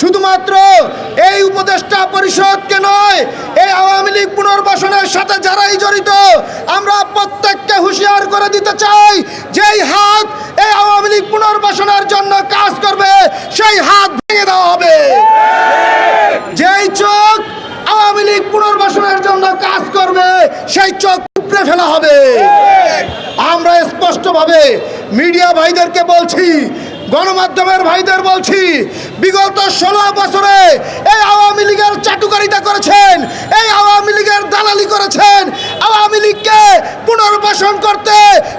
শুধুমাত্র এই উপদেষ্টা পরিষদকে নয়, এই আওয়ামী লীগ পুনর্বাসনের সাথে যারাই জড়িত, আমরা প্রত্যেককে হুঁশিয়ার করে দিতে চাই, যেই হাত এই আওয়ামী লীগ পুনর্বাসনের জন্য কাজ করবে, সেই হাত ভেঙে দেওয়া হবে। যেই চোখ আওয়ামী লীগ পুনর্বাসনের জন্য কাজ করবে, সেই চোখ উপড়ে ফেলা হবে। আমরা স্পষ্টভাবে মিডিয়া ভাইদেরকে বলছি গণমাধ্যমের ভাইদের বলছি বিগত ষোলো বছরে এই আওয়ামী লীগের চাটুকারিতা করেছেন এই আওয়ামী লীগের দালালি করেছেন আওয়ামী লীগকে পুনর্বাসন করতে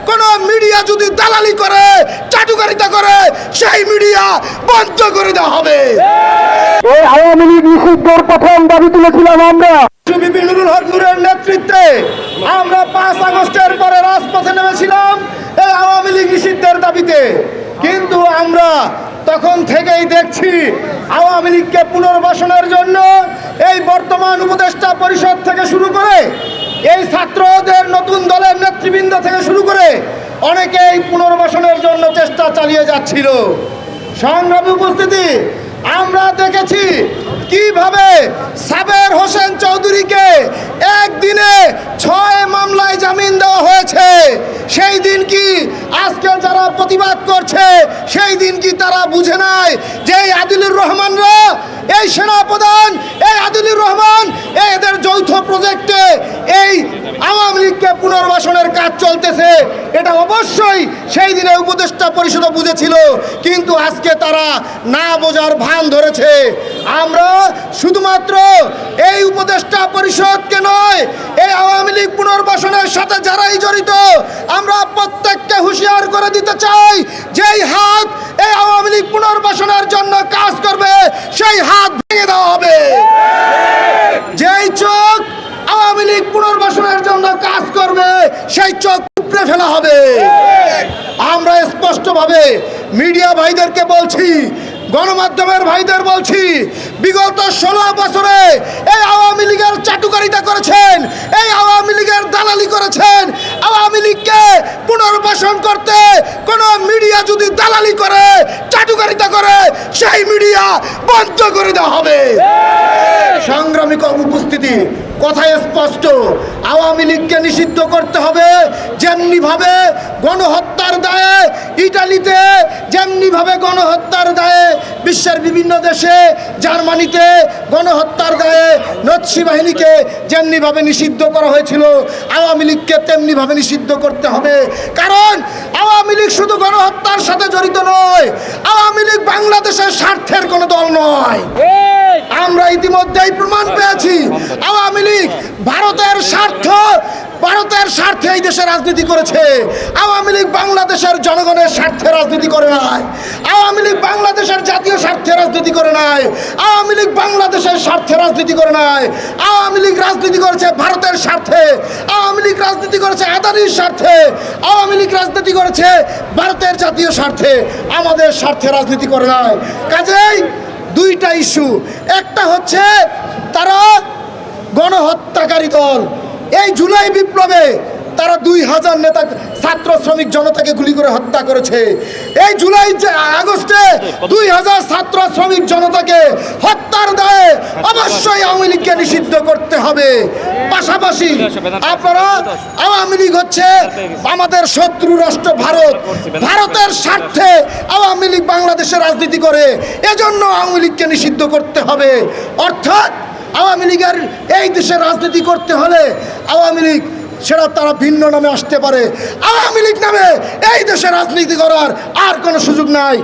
কোন মিডিয়া যদি দালালি করে চাটুকারিতা করে সেই মিডিয়া বন্ধ করে দেওয়া হবে। এই আওয়ামী লীগ নিষিদ্ধের প্রথম দাবি তুলেছিলাম আমরা। নেতৃত্বে আমরা পাঁচ আগস্টের পরে রাজপথে নেমেছিলাম এই আওয়ামী লীগ নিষিদ্ধের দাবিতে। আমরা তখন থেকেই দেখছি আওয়ামী লীগকে পুনর্বাসনের জন্য এই বর্তমান উপদেষ্টা পরিষদ থেকে শুরু করে এই ছাত্রদের নতুন দলের নেতৃবৃন্দ থেকে শুরু করে অনেকেই পুনর্বাসনের জন্য চেষ্টা চালিয়ে যাচ্ছিল। সংগ্রামী উপস্থিতি, আমরা দেখেছি কীভাবে সাবের হোসেন চৌধুরীকে একদিনে ছয় মামলায় জামিন দেওয়া হয়েছে সেই দিন কি আজকে যারা প্রতিবাদ করছে, সেই দিন কি তারা বুঝে নাই যে আদিলুর রহমানরা, এই সেনাপ্রধান, এই আদিলুর রহমান এদের যৌথ প্রজেক্টে এই আওয়ামী লীগকে পুনর্বাসনের কাজ চলতেছে। এটা অবশ্যই সেই দিনে উপদেষ্টা পরিষদ বুঝেছিল, কিন্তু আজকে তারা না বোঝার ভান ধরেছে। আমরা শুধুমাত্র এই উপদেষ্টা পরিষদকে নয়, এই আওয়ামী পুনর্বাসনের সাথে যারাই জড়িত, আমরা প্রত্যেককে হুঁশিয়ার করে দিতে চাই, যেই হাত এই আওয়ামী লীগ পুনর্বাসনের জন্য কাজ করবে, সেই হাত ভেঙে দেওয়া হবে। যেই চোখ আওয়ামী লীগ পুনর্বাসনের জন্য কাজ করবে, সেই চোখ উপড়ে ফেলা হবে। আমরা স্পষ্টভাবে মিডিয়া ভাইদেরকে বলছি গণমাধ্যমের ভাইদের বলছি, বিগত ষোলো বছরে এই আওয়ামী লীগের চাটুকারিতা করেছেন, এই আওয়ামী লীগের দালালি করেছেন, আওয়ামী লীগকে পুনর্বাসন করতে কোন মিডিয়া যদি দালালি করে, চাটুকারিতা করে, সেই মিডিয়া বন্ধ করে দেওয়া হবে। সংগ্রামী কর্ম উপস্থিতি কথায় স্পষ্ট, আওয়ামী লীগকে নিষিদ্ধ করতে হবে যেমনি ভাবে গণহত্যার দায়ে ইটালিতে যেমনি ভাবে গণহত্যার দায়ে বিশ্বের বিভিন্ন দেশে, জার্মানিতে গণহত্যার দায়ে নৎসি বাহিনীকে যেমনিভাবে নিষিদ্ধ করা হয়েছিল, আওয়ামী লীগকে তেমনিভাবে নিষিদ্ধ করতে হবে। কারণ আওয়ামী লীগ শুধু গণহত্যার সাথে জড়িত নয়, আওয়ামী লীগ বাংলাদেশের স্বার্থের কোনো দল নয়। আমরা ইতিমধ্যেই প্রমাণ পেয়েছি। আওয়ামী লীগ ভারতের স্বার্থ, ভারতের স্বার্থে এই দেশে রাজনীতি করেছে। আওয়ামী লীগ বাংলাদেশের জনগণের স্বার্থে রাজনীতি করে নাই। আওয়ামী লীগ বাংলাদেশের জাতীয় স্বার্থে রাজনীতি করে নাই। আওয়ামী লীগ বাংলাদেশের স্বার্থে রাজনীতি করে নাই। আওয়ামী লীগ রাজনীতি করেছে ভারতের স্বার্থে। আওয়ামী লীগ রাজনীতি করেছে আদানির স্বার্থে। আওয়ামী লীগ রাজনীতি করেছে ভারতের জাতীয় স্বার্থে। আমাদের স্বার্থে রাজনীতি করে নাই। কাজেই দুইটা ইস্যু। একটা হচ্ছে তারা গণহত্যাকারী দল। এই জুলাই বিপ্লবে তারা দুই হাজার নেতা ছাত্র শ্রমিক জনতাকে গুলি করে হত্যা করেছে। এই জুলাই আগস্টে দুই হাজার ছাত্র শ্রমিক জনতাকে হত্যার দায়ে অবশ্যই আওয়ামী লীগকে নিষিদ্ধ করতে হবে। পাশাপাশি আপনারা আওয়ামী লীগ হচ্ছে আমাদের শত্রু রাষ্ট্র ভারত। ভারতের স্বার্থে আওয়ামী লীগ বাংলাদেশে রাজনীতি করে, এজন্য আওয়ামী লীগকে নিষিদ্ধ করতে হবে। অর্থাৎ আওয়ামী লীগের এই দেশে রাজনীতি করতে হলে আওয়ামী লীগ, সেটা তারা ভিন্ন নামে আসতে পারে। আওয়ামী লীগ নামে এই দেশে রাজনীতি করার আর কোনো সুযোগ নাই।